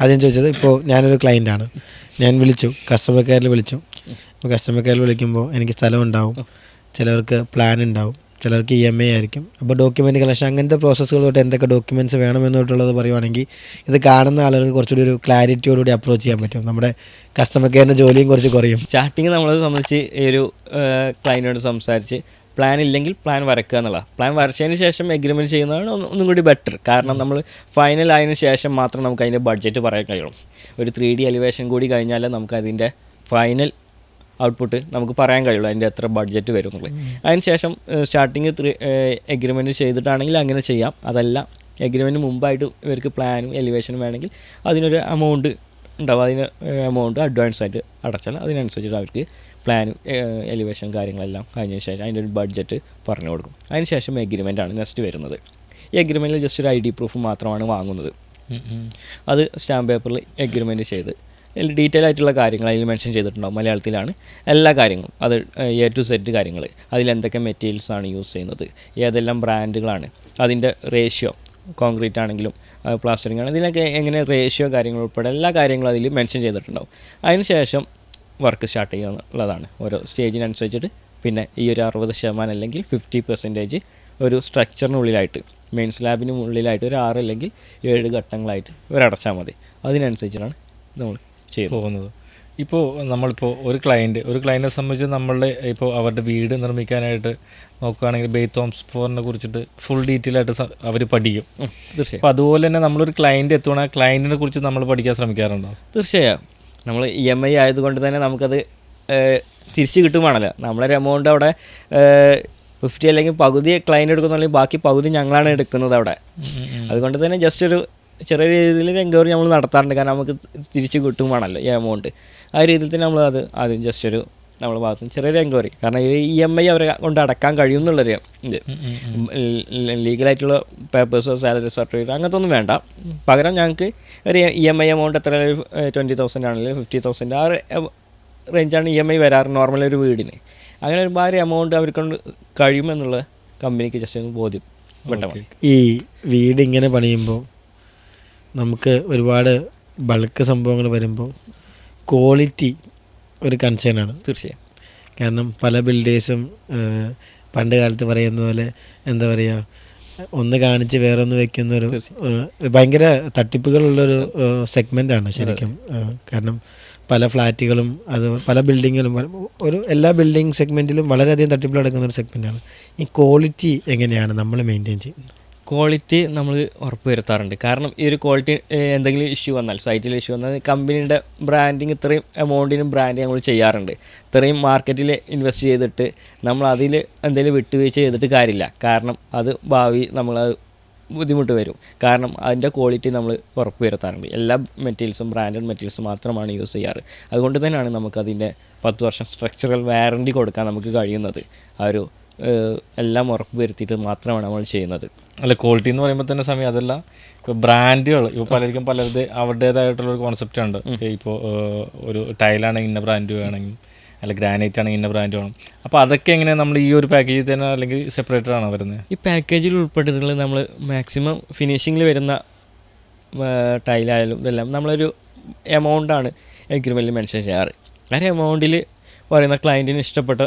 ആദ്യം ചോദിച്ചത് ഇപ്പോൾ ഞാനൊരു ക്ലയന്റാണ് ഞാൻ വിളിച്ചു. കസ്റ്റമർ കെയറിൽ വിളിച്ചു. അപ്പോൾ കസ്റ്റമർ കെയറിൽ വിളിക്കുമ്പോൾ എനിക്ക് സ്ഥലം ഉണ്ടാവും ചിലവർക്ക് പ്ലാൻ ഉണ്ടാവും. ചിലർക്ക് ഇ എം ഐ ആയിരിക്കും. അപ്പോൾ ഡോക്യുമെന്റ് കളക്ഷൻ അങ്ങനത്തെ പ്രോസസ്സുകൾ തൊട്ട് എന്തൊക്കെ ഡോക്യുമെന്റ്സ് വേണമെന്നോട്ടുള്ളത് പറയുവാണെങ്കിൽ ഇത് കാണുന്ന ആളുകൾക്ക് കുറച്ചുകൂടി ഒരു ക്ലാരിറ്റിയോടുകൂടി അപ്രോച്ച് ചെയ്യാൻ പറ്റും. നമ്മുടെ കസ്റ്റമർ കെയറിന്റെ ജോലിയും കുറച്ച് കുറയും. സ്റ്റാർട്ടിങ് നമ്മളെ സംബന്ധിച്ച് ഈ ഒരു ക്ലയന്റിനോട് സംസാരിച്ച് പ്ലാൻ ഇല്ലെങ്കിൽ പ്ലാൻ വരക്കുക എന്നുള്ള. പ്ലാൻ വരച്ചതിന് ശേഷം എഗ്രിമെന്റ് ചെയ്യുന്നതാണ് ഒന്നും കൂടി ബെറ്റർ കാരണം നമ്മൾ ഫൈനൽ ആയതിനു ശേഷം മാത്രം നമുക്ക് അതിന്റെ ബഡ്ജറ്റ് പറയാൻ കഴിയുള്ളൂ ഒരു ത്രീ ഡി എലിവേഷൻ കൂടി കഴിഞ്ഞാൽ നമുക്ക് അതിന്റെ ഫൈനൽ ഔട്ട്പുട്ട് നമുക്ക് പറയാൻ കഴിയുള്ളൂ അതിന്റെ എത്ര ബഡ്ജറ്റ് വരും എന്നുള്ളത്. അതിന് ശേഷം സ്റ്റാർട്ടിങ് ത്രീ എഗ്രിമെന്റ് ചെയ്തിട്ടാണെങ്കിൽ അങ്ങനെ ചെയ്യാം. അതല്ല എഗ്രിമെന്റ് മുമ്പായിട്ട് ഇവർക്ക് പ്ലാനും എലിവേഷനും വേണമെങ്കിൽ അതിനൊരു എമൗണ്ട് ഉണ്ടാവും. അതിന് എമൗണ്ട് അഡ്വാൻസ് ആയിട്ട് അടച്ചാൽ അതിനനുസരിച്ചിട്ട് അവർക്ക് പ്ലാൻ എലിവേഷൻ കാര്യങ്ങളെല്ലാം കഴിഞ്ഞതിന് ശേഷം അതിന്റെ ഒരു ബഡ്ജറ്റ് പറഞ്ഞു കൊടുക്കും. അതിന് ശേഷം എഗ്രിമെന്റ് ആണ് നെക്സ്റ്റ് വരുന്നത്. ഈ എഗ്രിമെന്റിൽ ജസ്റ്റ് ഒരു ഐ ഡി പ്രൂഫ് മാത്രമാണ് വാങ്ങുന്നത്. അത് സ്റ്റാമ്പ് പേപ്പറിൽ എഗ്രിമെന്റ് ചെയ്ത് ഡീറ്റെയിൽ ആയിട്ടുള്ള കാര്യങ്ങൾ അതിൽ മെൻഷൻ ചെയ്തിട്ടുണ്ടാവും മലയാളത്തിലാണ് എല്ലാ കാര്യങ്ങളും. അത് എ ടു സെറ്റ് കാര്യങ്ങൾ അതിൽ എന്തൊക്കെ മെറ്റീരിയൽസ് ആണ് യൂസ് ചെയ്യുന്നത്? ഏതെല്ലാം ബ്രാൻഡുകളാണ് അതിന്റെ റേഷ്യോ കോൺക്രീറ്റ് ആണെങ്കിലും പ്ലാസ്റ്ററിങ് ആണ് ഇതിനൊക്കെ എങ്ങനെ റേഷ്യോ കാര്യങ്ങൾ ഉൾപ്പെടെ എല്ലാ കാര്യങ്ങളും അതിൽ മെൻഷൻ ചെയ്തിട്ടുണ്ടാവും. അതിന് ശേഷം വർക്ക് സ്റ്റാർട്ട് ചെയ്യാന്നുള്ളതാണ് ഓരോ സ്റ്റേജിനനുസരിച്ചിട്ട് പിന്നെ ഈ ഒരു അറുപത് ശതമാനം അല്ലെങ്കിൽ ഫിഫ്റ്റി പെർസെന്റേജ് ഒരു സ്ട്രക്ചറിനുള്ളിലായിട്ട് മെയിൻ സ്ലാബിന് ഉള്ളിലായിട്ട് ഒരു ആറ് അല്ലെങ്കിൽ ഏഴ് ഘട്ടങ്ങളായിട്ട് ഒരടച്ചാൽ മതി. അതിനനുസരിച്ചിട്ടാണ് നമ്മൾ ചെയ്യുന്നത്. പോകുന്നത്. ഇപ്പോൾ നമ്മളിപ്പോൾ ഒരു ക്ലയന്റ് ഒരു ക്ലയന്റിനെ സംബന്ധിച്ച് നമ്മളുടെ ഇപ്പോൾ അവരുടെ വീട് നിർമ്മിക്കാനായിട്ട് നോക്കുകയാണെങ്കിൽ ബേത്ത് ഹോംസ് ഫോറിനെ കുറിച്ചിട്ട് ഫുൾ ഡീറ്റെയിൽ ആയിട്ട് അവർ പഠിക്കും. തീർച്ചയായും. അപ്പോൾ അതുപോലെ തന്നെ നമ്മളൊരു ക്ലയന്റ് എത്തുകയാണ് ആ ക്ലയന്റിനെ കുറിച്ച് നമ്മൾ പഠിക്കാൻ ശ്രമിക്കാറുണ്ടോ? തീർച്ചയായും. നമ്മൾ ഇ എം ഐ ആയതുകൊണ്ട് തന്നെ നമുക്കത് തിരിച്ചു തിരിച്ച് കിട്ടുവാണല്ലോ. നമ്മളൊരു എമൗണ്ട് അവിടെ ഫിഫ്റ്റി അല്ലെങ്കിൽ പകുതി ക്ലയന്റ് എടുക്കുന്നുണ്ടെങ്കിൽ ബാക്കി പകുതി ഞങ്ങളാണ് എടുക്കുന്നത് അവിടെ. അതുകൊണ്ട് തന്നെ ജസ്റ്റ് ഒരു ചെറിയ രീതിയിൽ എൻക്വയറി നമ്മൾ നടത്താറുണ്ട്. കാരണം നമുക്ക് തിരിച്ച് കിട്ടും വേണമല്ലോ ഈ എമൗണ്ട് ആ രീതിയിൽ തന്നെ നമ്മൾ അത് ആദ്യം ജസ്റ്റ് ഒരു നമ്മൾ ഭാഗത്ത് നിന്ന് ചെറിയൊരു എൻക്വയറി. കാരണം ഈ ഇ എം ഐ അവരെ കൊണ്ട് അടക്കാൻ കഴിയും എന്നുള്ളൊരു ഇത് ലീഗലായിട്ടുള്ള പേപ്പേഴ്സോ സാലറി സർട്ടിഫിക്കറ്റ് അങ്ങനത്തെ ഒന്നും വേണ്ട. പകരം ഞങ്ങൾക്ക് ഒരു ഇ എം ഐ എമൗണ്ട് എത്ര ട്വന്റി തൗസൻഡ് ആണെങ്കിലും ഫിഫ്റ്റി തൗസൻഡ് ആ റേഞ്ചാണ് ഇ എം ഐ വരാറ് നോർമൽ ഒരു വീടിന്. അങ്ങനെ ഒരു ഭാര്യ എമൗണ്ട് അവർക്ക് കൊണ്ട് കഴിയുമെന്നുള്ള കമ്പനിക്ക് ജസ്റ്റ് ഒന്ന് ബോധ്യം. ഈ വീട് ഇങ്ങനെ പണിയുമ്പോൾ നമുക്ക് ഒരുപാട് ബൾക്ക് സംഭവങ്ങൾ വരുമ്പോൾ ക്വാളിറ്റി ഒരു കൺസേൺ ആണ്. തീർച്ചയായും. കാരണം പല ബിൽഡേഴ്സും പണ്ട് കാലത്ത് പറയുന്ന പോലെ എന്താ പറയുക ഒന്ന് കാണിച്ച് വേറൊന്ന് വെക്കുന്ന ഒരു ഭയങ്കര തട്ടിപ്പുകളുള്ളൊരു സെഗ്മെന്റാണ് ശരിക്കും. കാരണം പല ഫ്ലാറ്റുകളും അത് പല ബിൽഡിങ്ങുകളും ഒരു എല്ലാ ബിൽഡിംഗ് സെഗ്മെന്റിലും വളരെയധികം തട്ടിപ്പുകൾ നടക്കുന്ന ഒരു സെഗ്മെന്റാണ് ഈ ക്വാളിറ്റി എങ്ങനെയാണ് നമ്മൾ മെയിന്റെയിൻ ചെയ്യുന്നത്? ക്വാളിറ്റി നമ്മൾ ഉറപ്പ് വരുത്താറുണ്ട്. കാരണം ഈ ഒരു ക്വാളിറ്റി എന്തെങ്കിലും ഇഷ്യൂ വന്നാൽ സൈറ്റിൽ ഇഷ്യൂ വന്നാൽ കമ്പനിയുടെ ബ്രാൻഡിങ് ഇത്രയും എമൗണ്ടിനും ബ്രാൻഡ് നമ്മൾ ചെയ്യാറുണ്ട്. ഇത്രയും മാർക്കറ്റിൽ ഇൻവെസ്റ്റ് ചെയ്തിട്ട് നമ്മൾ അതിൽ എന്തെങ്കിലും വിട്ടുവീഴ്ച ചെയ്തിട്ട് കാര്യമില്ല. കാരണം അത് ഭാവി നമ്മൾ ബുദ്ധിമുട്ട് വരും. കാരണം അതിന്റെ ക്വാളിറ്റി നമ്മൾ ഉറപ്പ് വരുത്താറുണ്ട്. എല്ലാ മെറ്റീരിയൽസും ബ്രാൻഡഡ് മെറ്റീരിയൽസ് മാത്രമാണ് യൂസ് ചെയ്യാറ്. അതുകൊണ്ട് തന്നെയാണ് നമുക്കതിന്റെ പത്ത് വർഷം സ്ട്രക്ചറൽ വാറണ്ടി കൊടുക്കാൻ നമുക്ക് കഴിയുന്നത്. ആ ഒരു എല്ലാം ഉറപ്പ് വരുത്തിയിട്ട് മാത്രമാണ് നമ്മൾ ചെയ്യുന്നത്. അല്ല ക്വാളിറ്റി എന്ന് പറയുമ്പോൾ തന്നെ സമയം അതല്ല. ഇപ്പോൾ ബ്രാൻഡുകൾ ഇപ്പോൾ പലർക്കും പലരുടെ അവരുടേതായിട്ടുള്ള ഒരു കോൺസെപ്റ്റ് ഉണ്ട് ഇപ്പോൾ ഒരു ടൈലാണെങ്കിൽ ഇന്ന ബ്രാൻഡ് വേണമെങ്കിൽ അല്ല ഗ്രാനൈറ്റ് ആണെങ്കിൽ ഇന്ന ബ്രാൻഡ് വേണം. അപ്പോൾ അതൊക്കെ എങ്ങനെയാണ് നമ്മൾ ഈ ഒരു പാക്കേജിൽ തന്നെ അല്ലെങ്കിൽ സെപ്പറേറ്റഡ് ആണോ വരുന്നത് ഈ പാക്കേജിൽ ഉൾപ്പെട്ടിട്ടുള്ള നമ്മൾ മാക്സിമം ഫിനിഷിങ്ങിൽ വരുന്ന ടൈലായാലും ഇതെല്ലാം നമ്മളൊരു എമൗണ്ടാണ് എഗ്രിമെന്റിൽ മെൻഷൻ ചെയ്യാറ്. ആ ഒരു എമൗണ്ടിൽ പറയുന്ന ക്ലയന്റിന് ഇഷ്ടപ്പെട്ട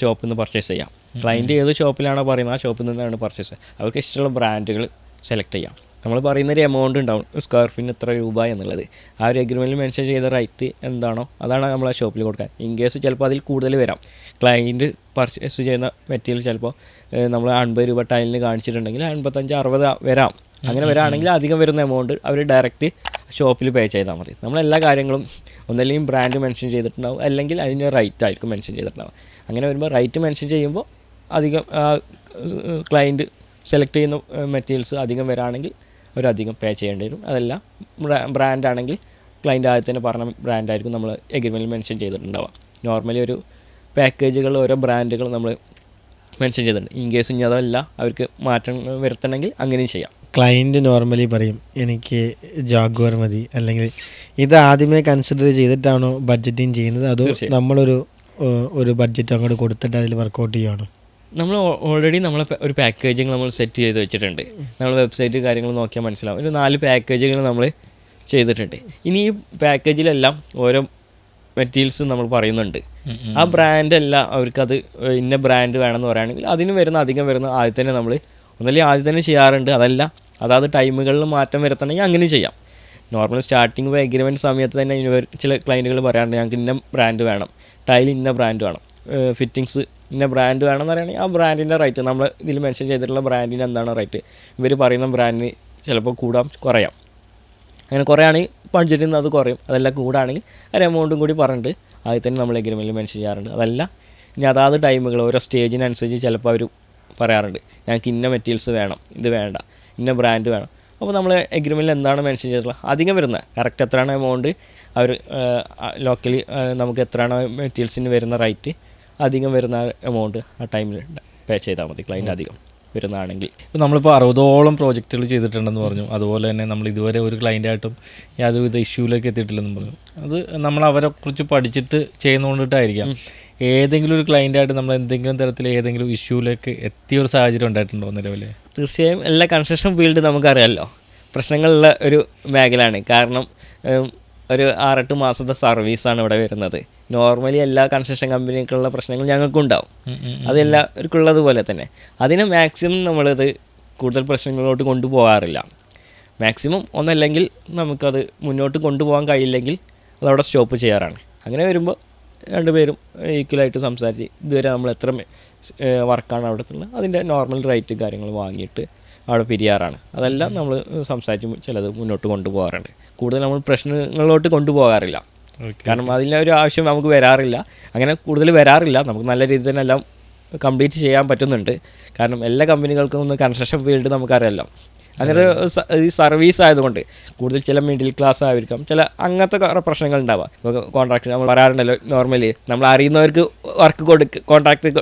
ഷോപ്പിൽ നിന്ന് പർച്ചേസ് ചെയ്യാം. ക്ലയന്റ് ഏത് ഷോപ്പിലാണോ പറയുന്നത് ആ ഷോപ്പിൽ നിന്നാണ് പർച്ചേസ് അവർക്ക് ഇഷ്ടമുള്ള ബ്രാൻഡുകൾ സെലക്ട് ചെയ്യാം. നമ്മൾ പറയുന്നൊരു എമൗണ്ട് ഉണ്ടാവും സ്ക്വയർ ഫീറ്റിന് ഇത്ര രൂപ എന്നുള്ളത്. ആ ഒരു എഗ്രിമെന്റിൽ മെൻഷൻ ചെയ്ത റൈറ്റ് എന്താണോ അതാണ് നമ്മൾ ആ ഷോപ്പിൽ കൊടുക്കാൻ. ഇൻ കേസ് ചിലപ്പോൾ അതിൽ കൂടുതൽ വരാം. ക്ലയന്റ് പർച്ചേസ് ചെയ്യുന്ന മെറ്റീരിയൽ ചിലപ്പോൾ നമ്മൾ അൻപത് രൂപ ടൈലിന് കാണിച്ചിട്ടുണ്ടെങ്കിൽ അൻപത്തഞ്ച് അറുപത് വരാം. അങ്ങനെ വരാണെങ്കിൽ അധികം വരുന്ന എമൗണ്ട് അവർ ഡയറക്റ്റ് ഷോപ്പിൽ പേ ചെയ്താൽ മതി. നമ്മൾ എല്ലാ കാര്യങ്ങളും ഒന്നല്ലെങ്കിൽ ബ്രാൻഡ് മെൻഷൻ ചെയ്തിട്ടുണ്ടാവും അല്ലെങ്കിൽ അതിന്റെ റൈറ്റ് ആയിരിക്കും മെൻഷൻ ചെയ്തിട്ടുണ്ടാവും അങ്ങനെ വരുമ്പോൾ റൈറ്റ് മെൻഷൻ ചെയ്യുമ്പോൾ അധികം ക്ലയന്റ് സെലക്ട് ചെയ്യുന്ന മെറ്റീരിയൽസ് അധികം വരാണെങ്കിൽ അവരധികം പേ ചെയ്യേണ്ടി വരും. അതല്ല ബ്രാൻഡ് ആണെങ്കിൽ ക്ലയന്റ് ആദ്യം തന്നെ പറഞ്ഞ ബ്രാൻഡായിരിക്കും നമ്മൾ എഗ്രിമെന്റിൽ മെൻഷൻ ചെയ്തിട്ടുണ്ടാവുക. നോർമലി ഒരു പാക്കേജുകൾ ഓരോ ബ്രാൻഡുകൾ നമ്മൾ മെൻഷൻ ചെയ്തിട്ടുണ്ട്. ഇൻ കേസ് ഇനി അതല്ല അവർക്ക് മാറ്റം വരുത്തണമെങ്കിൽ അങ്ങനെയും ചെയ്യാം. ക്ലയന്റ് നോർമലി പറയും എനിക്ക് ജാഗ്വർ മതി. അല്ലെങ്കിൽ ഇത് ആദ്യമേ കൺസിഡർ ചെയ്തിട്ടാണോ ബഡ്ജറ്റിങ് ചെയ്യുന്നത്? അതോ. നമ്മളൊരു ഒരു ബഡ്ജറ്റ് അങ്ങോട്ട് കൊടുത്തിട്ട് അതിൽ വർക്കൗട്ട് ചെയ്യുകയാണോ നമ്മൾ ഓൾറെഡി നമ്മൾ ഒരു പാക്കേജിങ് നമ്മൾ സെറ്റ് ചെയ്ത് വെച്ചിട്ടുണ്ട്. നമ്മൾ വെബ്സൈറ്റ് കാര്യങ്ങൾ നോക്കിയാൽ മനസ്സിലാവും. ഒരു നാല് പാക്കേജുകൾ നമ്മൾ ചെയ്തിട്ടുണ്ട്. ഇനി ഈ പാക്കേജിലെല്ലാം ഓരോ മെറ്റീരിയൽസ് നമ്മൾ പറയുന്നുണ്ട്. ആ ബ്രാൻഡ് അല്ല അവർക്കത് ഇന്ന ബ്രാൻഡ് വേണമെന്ന് പറയുകയാണെങ്കിൽ അതിന് വരുന്ന അധികം വരുന്ന ആദ്യം തന്നെ നമ്മൾ ഒന്നല്ലെങ്കിൽ ആദ്യം തന്നെ ചെയ്യാറുണ്ട്. അതല്ല അതാത് ടൈമുകളിൽ മാറ്റം വരുത്തണമെങ്കിൽ അങ്ങനെ ചെയ്യാം. നോർമൽ സ്റ്റാർട്ടിങ് എഗ്രിമെന്റ് സമയത്ത് തന്നെ ചില ക്ലയന്റുകൾ പറയാറുണ്ട് ഞങ്ങൾക്ക് ഇന്ന ബ്രാൻഡ് വേണം. ടൈൽ ഇന്ന ബ്രാൻഡ് വേണം. ഫിറ്റിങ്സ് ഇന്ന ബ്രാൻഡ് വേണമെന്ന് പറയുകയാണെങ്കിൽ ആ ബ്രാൻഡിന്റെ റേറ്റ് നമ്മൾ ഇതിൽ മെൻഷൻ ചെയ്തിട്ടുള്ള ബ്രാൻഡിന് എന്താണ് റേറ്റ് ഇവർ പറയുന്ന ബ്രാൻഡിന് ചിലപ്പോൾ കൂടാം കുറയാം. അങ്ങനെ കുറയാണെങ്കിൽ ബഡ്ജറ്റിൽ നിന്ന് അത് കുറയും. അതെല്ലാം കൂടാണെങ്കിൽ ഒരു എമൗണ്ടും കൂടി പറഞ്ഞിട്ട് ആദ്യം തന്നെ നമ്മൾ എഗ്രിമെന്റിൽ മെൻഷൻ ചെയ്യാറുണ്ട്. അതല്ല ഇനി അതാത് ടൈമുകൾ ഓരോ സ്റ്റേജിനനുസരിച്ച് ചിലപ്പോൾ അവർ പറയാറുണ്ട്. ഞങ്ങൾക്ക് ഇന്ന മെറ്റീരിയൽസ് വേണം ഇത് വേണ്ട ഇന്ന ബ്രാൻഡ് വേണം. അപ്പോൾ നമ്മൾ എഗ്രിമെന്റിൽ എന്താണ് മെൻഷൻ ചെയ്തിട്ടുള്ളത്? അധികം വരുന്നത്. കറക്റ്റ് എത്രയാണ് എമൗണ്ട് അവർ ലോക്കലി നമുക്ക് എത്രയാണ് മെറ്റീരിയൽസിന് വരുന്ന റേറ്റ് അധികം വരുന്ന എമൗണ്ട് ആ ടൈമിൽ പേ ചെയ്താൽ മതി ക്ലൈന്റ് അധികം വരുന്നതാണെങ്കിൽ. ഇപ്പോൾ നമ്മളിപ്പോൾ അറുപതോളം പ്രോജക്റ്റുകൾ ചെയ്തിട്ടുണ്ടെന്ന് പറഞ്ഞു. അതുപോലെ തന്നെ നമ്മൾ ഇതുവരെ ഒരു ക്ലയന്റായിട്ടും യാതൊരുവിധ ഇഷ്യൂലേക്ക് എത്തിയിട്ടില്ലെന്ന് പറഞ്ഞു. അത് നമ്മൾ അവരെ കുറിച്ച് പഠിച്ചിട്ട് ചെയ്യുന്നതുകൊണ്ടിട്ടായിരിക്കാം ഏതെങ്കിലും ഒരു ക്ലയന്റായിട്ട് നമ്മൾ എന്തെങ്കിലും തരത്തിൽ ഏതെങ്കിലും ഇഷ്യൂലേക്ക് എത്തിയ ഒരു സാഹചര്യം ഉണ്ടായിട്ടുണ്ടോ നിലവിൽ തീർച്ചയായും എല്ലാ കൺസ്ട്രക്ഷൻ ഫീൽഡ് നമുക്കറിയാമല്ലോ പ്രശ്നങ്ങളുള്ള ഒരു മേഖലയാണ്. കാരണം ഒരു ആറെട്ട് മാസത്തെ സർവീസാണ് ഇവിടെ വരുന്നത്. നോർമലി എല്ലാ കൺസ്ട്രക്ഷൻ കമ്പനിക്കുള്ള പ്രശ്നങ്ങൾ ഞങ്ങൾക്കുണ്ടാവും. അതെല്ലാവർക്കുള്ളതുപോലെ തന്നെ. അതിനെ മാക്സിമം നമ്മളിത് കൂടുതൽ പ്രശ്നങ്ങളിലോട്ട് കൊണ്ടുപോകാറില്ല. മാക്സിമം ഒന്നല്ലെങ്കിൽ നമുക്കത് മുന്നോട്ട് കൊണ്ടുപോകാൻ കഴിയില്ലെങ്കിൽ അതവിടെ സ്റ്റോപ്പ് ചെയ്യാറാണ്. അങ്ങനെ വരുമ്പോൾ രണ്ടുപേരും ഈക്വലായിട്ട് സംസാരിച്ച് ഇതുവരെ നമ്മൾ എത്ര വർക്കാണ് അവിടെ ഉള്ളത് അതിന്റെ നോർമൽ റേറ്റ് കാര്യങ്ങൾ വാങ്ങിയിട്ട് അവിടെ പിരിയാറാണ്. അതെല്ലാം നമ്മൾ സംസാരിച്ച് ചിലത് മുന്നോട്ട് കൊണ്ടുപോകാറുണ്ട്. കൂടുതൽ നമ്മൾ പ്രശ്നങ്ങളിലോട്ട് കൊണ്ടുപോകാറില്ല. കാരണം അതിന്റെ ഒരു ആവശ്യം നമുക്ക് വരാറില്ല. അങ്ങനെ കൂടുതൽ വരാറില്ല. നമുക്ക് നല്ല രീതിയിൽ തന്നെ എല്ലാം കംപ്ലീറ്റ് ചെയ്യാൻ പറ്റുന്നുണ്ട്. കാരണം എല്ലാ കമ്പനികൾക്കും ഒന്ന് കൺസ്ട്രക്ഷൻ ഫീൽഡ് നമുക്കറിയാമല്ലോ അങ്ങനെ ഈ സർവീസ് ആയതുകൊണ്ട് കൂടുതൽ ചില മിഡിൽ ക്ലാസ് ആയിരിക്കാം. ചില അങ്ങനത്തെ കുറേ പ്രശ്നങ്ങൾ ഉണ്ടാവാം. ഇപ്പോൾ കോൺട്രാക്ട് നമ്മൾ പറയാറുണ്ടല്ലോ നോർമലി നമ്മൾ അറിയുന്നവർക്ക് വർക്ക് കൊടുക്കുക കോൺട്രാക്ട്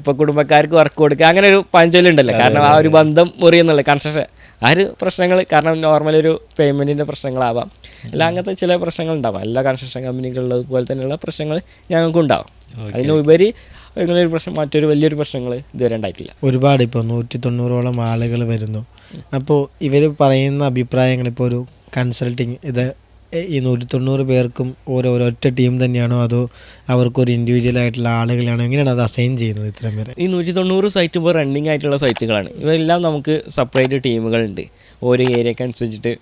ഇപ്പോൾ കുടുംബക്കാർക്ക് വർക്ക് കൊടുക്കുക അങ്ങനെ ഒരു പഞ്ചലുണ്ടല്ലോ കാരണം ആ ഒരു ബന്ധം മുറിയുന്നുള്ള കൺസ്ട്രക്ഷൻ ആ ഒരു പ്രശ്നങ്ങൾ കാരണം നോർമൽ ഒരു പേയ്മെന്റിന്റെ പ്രശ്നങ്ങളാവാം. അല്ല അങ്ങനത്തെ ചില പ്രശ്നങ്ങൾ ഉണ്ടാവാം എല്ലാ കൺസ്ട്രക്ഷൻ കമ്പനികളിലും പോലെ തന്നെയുള്ള പ്രശ്നങ്ങൾ ഞങ്ങൾക്കുണ്ടാവും അതിനുപരി ഇങ്ങനൊരു പ്രശ്നം മറ്റൊരു വലിയൊരു പ്രശ്നങ്ങൾ ഇതുവരെ ഉണ്ടായിട്ടില്ല. ഒരുപാട് ഇപ്പോൾ നൂറ്റി തൊണ്ണൂറോളം ആളുകൾ വരുന്നു അപ്പോൾ ഇവർ പറയുന്ന അഭിപ്രായങ്ങൾ ഇപ്പോൾ ഒരു കൺസൾട്ടിങ് ഇത് ഈ നൂറ്റി തൊണ്ണൂറ് പേർക്കും ഓരോ ഒരൊറ്റ ടീം തന്നെയാണോ? അതോ അവർക്ക് ഒരു ഇൻഡിവിജ്വൽ ആയിട്ടുള്ള ആളുകളാണോ? എങ്ങനെയാണ് അത് അസൈൻ ചെയ്യുന്നത് ഇത്രയും പേരെ? ഈ നൂറ്റി തൊണ്ണൂറ് സൈറ്റ് ഇപ്പോൾ റണ്ണിങ് ആയിട്ടുള്ള സൈറ്റുകളാണ് ഇവയെല്ലാം നമുക്ക് സെപ്പറേറ്റ് ടീമുകളുണ്ട് ഓരോ ഏരിയക്ക് അനുസരിച്ചിട്ട്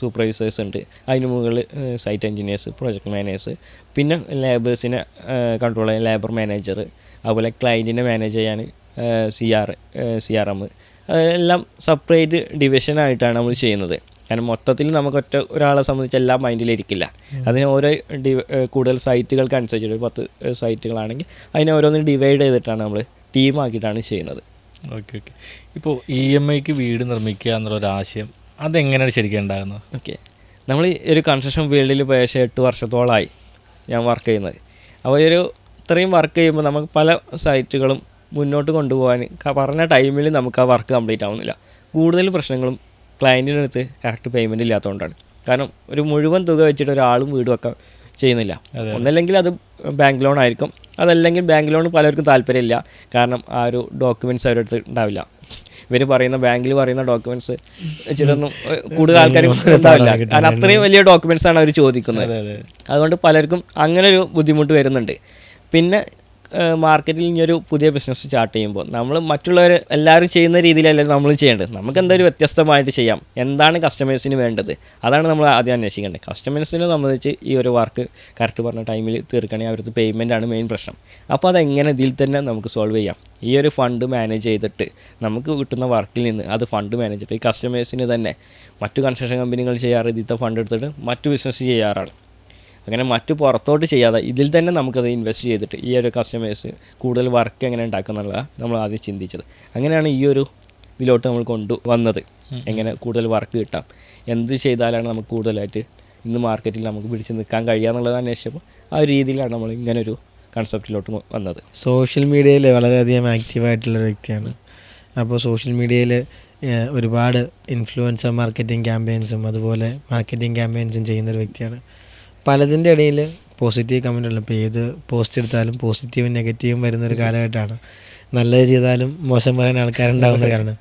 സൂപ്പർവൈസേഴ്സ് ഉണ്ട്. അതിന് മുകളിൽ സൈറ്റ് എഞ്ചിനീയേഴ്സ് പ്രൊജക്ട് മാനേജേഴ്സ് പിന്നെ ലേബേഴ്സിനെ കൺട്രോൾ ചെയ്യാൻ ലേബർ മാനേജർ അതുപോലെ ക്ലയന്റിനെ മാനേജ് ചെയ്യാൻ C R C R M എല്ലാം സെപ്പറേറ്റ് ഡിവിഷനായിട്ടാണ് നമ്മൾ ചെയ്യുന്നത്. കാരണം മൊത്തത്തിൽ നമുക്ക് ഒറ്റ ഒരാളെ സംബന്ധിച്ച് എല്ലാം മൈൻഡിലിരിക്കില്ല. അതിന് ഓരോ ഡി കൂടുതൽ സൈറ്റുകൾക്ക് അനുസരിച്ചിട്ട് ഒരു പത്ത് സൈറ്റുകളാണെങ്കിൽ അതിനെ ഓരോന്നും ഡിവൈഡ് ചെയ്തിട്ടാണ് നമ്മൾ ടീമാക്കിയിട്ടാണ് ചെയ്യുന്നത്. Okay okay. ഇപ്പോൾ ഇ എം ഐക്ക് വീട് നിർമ്മിക്കുക എന്നുള്ള ഒരു ആശയം അതെങ്ങനെയാണ് ശരിക്കും ഉണ്ടാകുന്നത്? ഓക്കെ. നമ്മൾ ഈ ഒരു കൺസ്ട്രക്ഷൻ ഫീൽഡിൽ പോയ ഏകദേശം എട്ട് വർഷത്തോളമായി ഞാൻ വർക്ക് ചെയ്യുന്നത്. അപ്പോൾ ഒരു ഇത്രയും വർക്ക് ചെയ്യുമ്പോൾ നമുക്ക് പല സൈറ്റുകളും മുന്നോട്ട് കൊണ്ടുപോകാൻ പറഞ്ഞ ടൈമിൽ നമുക്ക് ആ വർക്ക് കംപ്ലീറ്റ് ആവുന്നില്ല. കൂടുതൽ പ്രശ്നങ്ങളും ക്ലയന്റിന്റെ അടുത്ത് കറക്റ്റ് പേയ്മെന്റ് ഇല്ലാത്തതുകൊണ്ടാണ് കാരണം ഒരു മുഴുവൻ തുക വെച്ചിട്ട് ഒരാളും വീട് വെക്കാൻ ചെയ്യുന്നില്ല. ഒന്നല്ലെങ്കിൽ അത് ബാങ്ക് ലോൺ ആയിരിക്കും. അതല്ലെങ്കിൽ ബാങ്ക് ലോൺ പലർക്കും താല്പര്യമില്ല. കാരണം ആ ഒരു ഡോക്യുമെന്റ്സ് അവരുടെ അടുത്ത് ഉണ്ടാവില്ല. ഇവർ പറയുന്ന ബാങ്കിൽ പറയുന്ന ഡോക്യുമെന്റ്സ് വെച്ചിട്ടൊന്നും കൂടുതൽ ആൾക്കാർ ഉണ്ടാവില്ല. കാരണം അത്രയും വലിയ ഡോക്യുമെന്റ്സ് ആണ് അവർ ചോദിക്കുന്നത്. അതെ അതെ. അതുകൊണ്ട് പലർക്കും അങ്ങനെ ഒരു ബുദ്ധിമുട്ട് വരുന്നുണ്ട്. പിന്നെ മാർക്കറ്റിൽ ഇനിയൊരു പുതിയ ബിസിനസ് സ്റ്റാർട്ട് ചെയ്യുമ്പോൾ നമ്മൾ മറ്റുള്ളവർ എല്ലാവരും ചെയ്യുന്ന രീതിയിലല്ല നമ്മൾ ചെയ്യേണ്ടത്? നമുക്ക് എന്തൊരു വ്യത്യസ്തമായിട്ട് ചെയ്യാം. എന്താണ് കസ്റ്റമേഴ്സിന് വേണ്ടത്? അതാണ് നമ്മൾ ആദ്യം അന്വേഷിക്കേണ്ടത്. കസ്റ്റമേഴ്സിനെ സംബന്ധിച്ച് ഈ ഒരു വർക്ക് കറക്റ്റ് പറഞ്ഞ ടൈമിൽ തീർക്കണേ അവർക്ക് പേയ്മെന്റ് ആണ് മെയിൻ പ്രശ്നം. അപ്പോൾ അതെങ്ങനെ ഇതിൽ തന്നെ നമുക്ക് സോൾവ് ചെയ്യാം? ഈ ഒരു ഫണ്ട് മാനേജ് ചെയ്തിട്ട് നമുക്ക് കിട്ടുന്ന വർക്കിൽ നിന്ന് അത് ഫണ്ട് മാനേജ് ചെയ്തിട്ട് ഈ കസ്റ്റമേഴ്സിന് തന്നെ മറ്റു കൺസ്ട്രക്ഷൻ കമ്പനികൾ ചെയ്യാറ് ഇതിലത്തെ ഫണ്ട് എടുത്തിട്ട് മറ്റു ബിസിനസ് ചെയ്യാറാണ്. അങ്ങനെ മറ്റു പുറത്തോട്ട് ചെയ്യാതെ ഇതിൽ തന്നെ നമുക്കത് ഇൻവെസ്റ്റ് ചെയ്തിട്ട് ഈ ഒരു കസ്റ്റമേഴ്സ് കൂടുതൽ വർക്ക് എങ്ങനെ ഉണ്ടാക്കുന്നുള്ളതാണ് നമ്മൾ ആദ്യം ചിന്തിച്ചത്. അങ്ങനെയാണ് ഈ ഒരു ഇതിലോട്ട് നമ്മൾ കൊണ്ടു വന്നത്. എങ്ങനെ കൂടുതൽ വർക്ക് കിട്ടാം. എന്ത് ചെയ്താലാണ് നമുക്ക് കൂടുതലായിട്ട് ഇന്ന് മാർക്കറ്റിൽ നമുക്ക് പിടിച്ച് നിൽക്കാൻ കഴിയുക എന്നുള്ളത് അന്വേഷിച്ചപ്പോൾ ആ ഒരു രീതിയിലാണ് നമ്മൾ ഇങ്ങനൊരു കൺസെപ്റ്റിലോട്ട് വന്നത്. സോഷ്യൽ മീഡിയയിൽ വളരെയധികം ഒരു വ്യക്തിയാണ്. അപ്പോൾ സോഷ്യൽ മീഡിയയിൽ ഒരുപാട് ഇൻഫ്ലുവൻസർ മാർക്കറ്റിംഗ് ക്യാമ്പയിൻസും അതുപോലെ മാർക്കറ്റിംഗ് ക്യാമ്പയിൻസും ചെയ്യുന്നൊരു വ്യക്തിയാണ്. പലതിന്റെ ഇടയിൽ പോസിറ്റീവ് കമന്റ് ഉള്ളു ഇപ്പോൾ ഏത് പോസ്റ്റ് എടുത്താലും പോസിറ്റീവും നെഗറ്റീവും വരുന്നൊരു കാലഘട്ടമാണ്. നല്ലത് ചെയ്താലും മോശം പറയാൻ ആൾക്കാരുണ്ടാകുന്ന കാരണം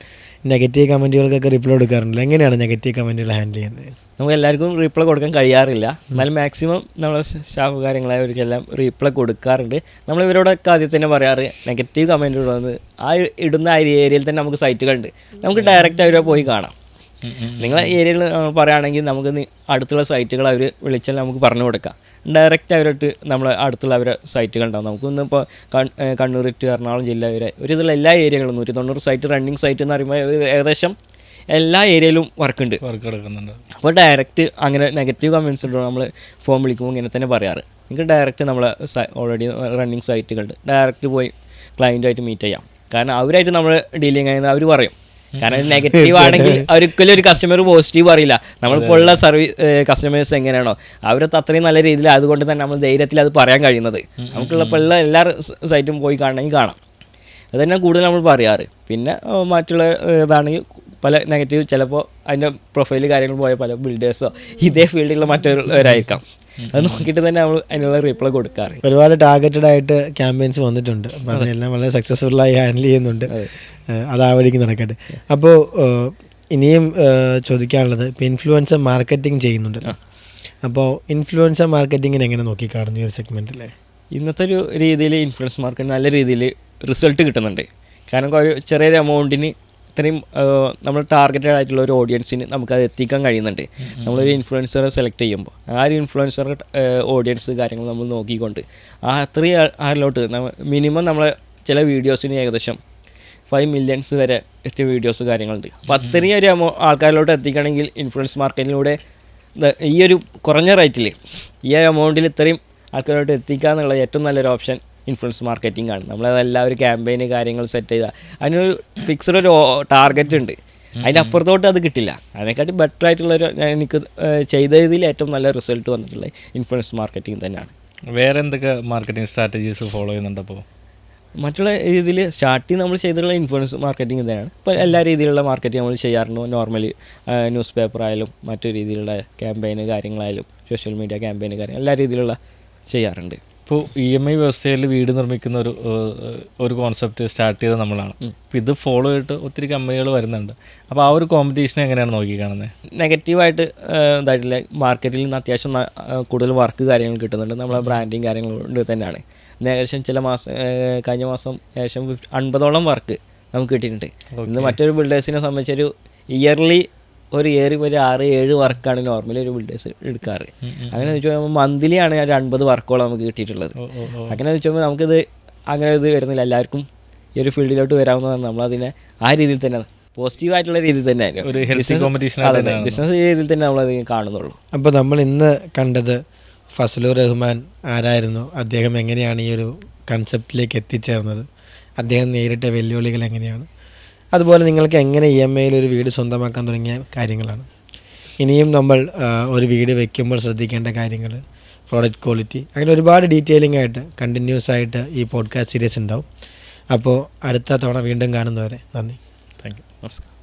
നെഗറ്റീവ് കമന്റുകൾക്കൊക്കെ റിപ്ലൈ കൊടുക്കാറുണ്ടല്ലോ. എങ്ങനെയാണ് നെഗറ്റീവ് കമന്റുകൾ ഹാൻഡിൽ ചെയ്യുന്നത്? നമുക്ക് എല്ലാവർക്കും റീപ്ലൈ കൊടുക്കാൻ കഴിയാറില്ല. എന്നാലും മാക്സിമം നമ്മളെ സ്റ്റാഫ് കാര്യങ്ങളായവർക്കെല്ലാം റീപ്ലൈ കൊടുക്കാറുണ്ട്. നമ്മൾ ഇവരോടൊക്കെ ആദ്യം തന്നെ പറയാറ് നെഗറ്റീവ് കമന്റ് ഇടുന്നത് ആ ഇടുന്ന ഏരിയയിൽ തന്നെ നമുക്ക് സൈറ്റുകളുണ്ട് നമുക്ക് ഡയറക്റ്റ് അവരെ പോയി കാണാം. നിങ്ങളെ ഏരിയയിൽ പറയുകയാണെങ്കിൽ നമുക്ക് അടുത്തുള്ള സൈറ്റുകൾ അവർ വിളിച്ചാൽ നമുക്ക് പറഞ്ഞു കൊടുക്കാം. ഡയറക്റ്റ് അവരോട്ട് നമ്മൾ അടുത്തുള്ള അവരെ സൈറ്റുകൾ ഉണ്ടാവും. നമുക്കൊന്ന് ഇപ്പോൾ കണ്ണൂർ ടു എറണാകുളം ജില്ല വരെ ഒരു ഇതിലുള്ള എല്ലാ ഏരിയകളും നൂറ്റി തൊണ്ണൂറ് സൈറ്റ് റണ്ണിങ് സൈറ്റ് എന്ന് പറയുമ്പോൾ ഏകദേശം എല്ലാ ഏരിയയിലും വർക്ക് ഉണ്ട്. വർക്ക് എടുക്കുന്നുണ്ട്. അപ്പോൾ ഡയറക്റ്റ് അങ്ങനെ നെഗറ്റീവ് കമൻസ് ഉണ്ടോ നമ്മൾ ഫോൺ വിളിക്കുമ്പോൾ ഇങ്ങനെ തന്നെ പറയാറ്. നിങ്ങൾക്ക് ഡയറക്റ്റ് നമ്മൾ ഓൾറെഡി റണ്ണിങ് സൈറ്റുകളുണ്ട് ഡയറക്റ്റ് പോയി ക്ലയന്റുമായിട്ട് മീറ്റ് ചെയ്യാം. കാരണം അവരായിട്ട് നമ്മൾ ഡീലിങ് ചെയ്യുന്നത് അവർ പറയും. കാരണം നെഗറ്റീവ് ആണെങ്കിൽ ഒരിക്കലും ഒരു കസ്റ്റമർ പോസിറ്റീവ് പറയില്ല. നമ്മളിപ്പോൾ ഉള്ള സർവീസ് കസ്റ്റമേഴ്സ് എങ്ങനെയാണോ അവരത് അത്രയും നല്ല രീതിയിൽ അതുകൊണ്ട് തന്നെ നമ്മൾ ധൈര്യത്തിൽ അത് പറയാൻ കഴിയുന്നത്. നമുക്കുള്ളപ്പോൾ ഉള്ള എല്ലാ സൈറ്റും പോയി കാണണമെങ്കിൽ കാണാം. അത് തന്നെ കൂടുതൽ നമ്മൾ പറയാറ്. പിന്നെ മറ്റുള്ള ഇതാണെങ്കിൽ പല നെഗറ്റീവ് ചിലപ്പോൾ അതിന്റെ പ്രൊഫൈൽ കാര്യങ്ങൾ പോയ പല ബിൽഡേഴ്സോ ഇതേ ഫീൽഡിലുള്ള മറ്റൊരുവരായിരിക്കാം അത് നോക്കിയിട്ട് തന്നെ നമ്മൾ അതിനുള്ള റിപ്ലൈ കൊടുക്കാറ്. ഒരുപാട് ടാർഗറ്റഡ് ആയിട്ട് ക്യാമ്പയിൻസ് വന്നിട്ടുണ്ട്. അപ്പം അതിനെല്ലാം വളരെ സക്സസ്ഫുള്ളായി ഹാൻഡിൽ ചെയ്യുന്നുണ്ട്. അത് ആ വഴിക്ക് നടക്കട്ടെ അപ്പോൾ ഇനിയും ചോദിക്കാനുള്ളത് ഇപ്പോൾ ഇൻഫ്ലുവൻസർ മാർക്കറ്റിംഗ് ചെയ്യുന്നുണ്ട് അപ്പോൾ ഇൻഫ്ലുവൻസർ മാർക്കറ്റിങ്ങിന് എങ്ങനെ നോക്കിക്കാണുന്നു ഈ ഒരു സെഗ്മെന്റിൽ ഇന്നത്തെ ഒരു രീതിയിൽ ഇൻഫ്ലുവൻസ് മാർക്കറ്റ് നല്ല രീതിയിൽ റിസൾട്ട് കിട്ടുന്നുണ്ട്. കാരണം ഒരു ചെറിയൊരു എമൗണ്ടിന് ഇത്രയും നമ്മൾ ടാർഗറ്റഡ് ആയിട്ടുള്ള ഒരു ഓഡിയൻസിന് നമുക്കത് എത്തിക്കാൻ കഴിയുന്നുണ്ട്. നമ്മളൊരു ഇൻഫ്ലുവൻസറെ സെലക്ട് ചെയ്യുമ്പോൾ ആ ഒരു ഇൻഫ്ലുവൻസർ ഓഡിയൻസ് കാര്യങ്ങൾ നമ്മൾ നോക്കിക്കൊണ്ട് ആ അത്രയും ആരിലോട്ട് മിനിമം നമ്മളെ ചില വീഡിയോസിന് ഏകദേശം ഫൈവ് മില്യൺസ് വരെ എത്തിയ വീഡിയോസ് കാര്യങ്ങളുണ്ട്. അപ്പോൾ അത്രയും ഒരു ആൾക്കാരിലോട്ട് എത്തിക്കണമെങ്കിൽ ഇൻഫ്ലുവൻസ് മാർക്കറ്റിലൂടെ ഈ ഒരു കുറഞ്ഞ റേറ്റിൽ ഈ ഒരു എമൗണ്ടിൽ ഇത്രയും ആൾക്കാരിലോട്ട് എത്തിക്കുക എന്നുള്ള ഏറ്റവും നല്ലൊരു ഓപ്ഷൻ ഇൻഫ്ലുവൻസ് മാർക്കറ്റിംഗ് ആണ്. നമ്മളതെല്ലാം ഒരു ക്യാമ്പയിന് കാര്യങ്ങൾ സെറ്റ് ചെയ്താൽ അതിനൊരു ഫിക്സഡ് ഒരു ടാർഗറ്റ് ഉണ്ട്. അതിന്റെ അപ്പുറത്തോട്ട് അത് കിട്ടില്ല. അതിനെക്കാട്ടി ബെറ്റർ ആയിട്ടുള്ളൊരു ഞാൻ എനിക്ക് ചെയ്ത ചെയ്തതിൽ ഏറ്റവും നല്ല റിസൾട്ട് വന്നിട്ടുള്ളത് ഇൻഫ്ലുവൻസ് മാർക്കറ്റിംഗ് തന്നെയാണ്. വേറെ എന്തൊക്കെ മാർക്കറ്റിംഗ് സ്ട്രാറ്റജീസ് ഫോളോ ചെയ്യുന്നുണ്ട് അപ്പോൾ മറ്റുള്ള രീതിയിൽ സ്റ്റാർട്ടിങ് നമ്മൾ ചെയ്തിട്ടുള്ള ഇൻഫ്ലുവൻസ് മാർക്കറ്റിംഗ് തന്നെയാണ് ഇപ്പോൾ എല്ലാ രീതിയിലുള്ള മാർക്കറ്റിംഗ് നമ്മൾ ചെയ്യാറുണ്ട്. നോർമലി ന്യൂസ് പേപ്പർ ആയാലും മറ്റു രീതിയിലുള്ള ക്യാമ്പയിന് കാര്യങ്ങളായാലും സോഷ്യൽ മീഡിയ ക്യാമ്പയിന് കാര്യങ്ങൾ എല്ലാ രീതിയിലുള്ള ചെയ്യാറുണ്ട്. ഇപ്പോൾ ഇ എം ഐ വ്യവസ്ഥയിൽ വീട് നിർമ്മിക്കുന്ന ഒരു ഒരു കോൺസെപ്റ്റ് സ്റ്റാർട്ട് ചെയ്തത് നമ്മളാണ്. അപ്പോൾ ഇത് ഫോളോ ചെയ്തിട്ട് ഒത്തിരി കമ്പനികൾ വരുന്നുണ്ട്. അപ്പോൾ ആ ഒരു കോമ്പറ്റീഷൻ എങ്ങനെയാണ് നോക്കി കാണുന്നത് നെഗറ്റീവായിട്ട് ഇതായിട്ടില്ല. മാർക്കറ്റിൽ നിന്ന് അത്യാവശ്യം കൂടുതൽ വർക്ക് കാര്യങ്ങൾ കിട്ടുന്നുണ്ട്. നമ്മളെ ബ്രാൻഡിങ് കാര്യങ്ങളുണ്ട് തന്നെയാണ്. ഏകദേശം ചില മാസം കഴിഞ്ഞ മാസം ഏകദേശം ഫിഫ്റ്റി അൻപതോളം വർക്ക് നമുക്ക് കിട്ടിയിട്ടുണ്ട്. ഇന്ന് മറ്റൊരു ബിൽഡേഴ്സിനെ സംബന്ധിച്ചൊരു ഇയർലി ഒരു ഇയർ ഒരു ആറ് ഏഴ് വർക്കാണ് നോർമലി ഒരു ബിൽഡേഴ്സ് എടുക്കാറ്. അങ്ങനെ വെച്ചാൽ മന്ത്ലി ആണ് ഒരു അൻപത് വർക്കോളം നമുക്ക് കിട്ടിയിട്ടുള്ളത്. അങ്ങനെ വെച്ചാൽ നമുക്കിത് അങ്ങനെ ഇത് വരുന്നില്ല. എല്ലാവർക്കും ഈ ഒരു ഫീൽഡിലോട്ട് വരാവുന്നതാണ്. നമ്മളതിനെ ആ രീതിയിൽ തന്നെ പോസിറ്റീവ് ആയിട്ടുള്ള രീതിയിൽ തന്നെ ബിസിനസ് രീതിയിൽ തന്നെ നമ്മളത് കാണുന്നുള്ളൂ. അപ്പോൾ നമ്മൾ ഇന്ന് കണ്ടത് ഫസലുർ റഹ്മാൻ ആരായിരുന്നു? അദ്ദേഹം എങ്ങനെയാണ് ഈ ഒരു കൺസെപ്റ്റിലേക്ക് എത്തിച്ചേർന്നത്? അദ്ദേഹം നേരിട്ട വെല്ലുവിളികൾ എങ്ങനെയാണ്? അതുപോലെ നിങ്ങൾക്ക് എങ്ങനെ ഇ എം ഐയിൽ ഒരു വീട് സ്വന്തമാക്കാൻ തുടങ്ങിയ കാര്യങ്ങളാണ്. ഇനിയും നമ്മൾ ഒരു വീട് വയ്ക്കുമ്പോൾ ശ്രദ്ധിക്കേണ്ട കാര്യങ്ങൾ പ്രോഡക്റ്റ് ക്വാളിറ്റി അങ്ങനെ ഒരുപാട് ഡീറ്റെയിലിംഗ് ആയിട്ട് കണ്ടിന്യൂസ് ആയിട്ട് ഈ പോഡ്കാസ്റ്റ് സീരീസ് ഉണ്ടാവും. അപ്പോൾ അടുത്ത തവണ വീണ്ടും കാണുന്നവരെ നന്ദി. താങ്ക് യു നമസ്കാരം.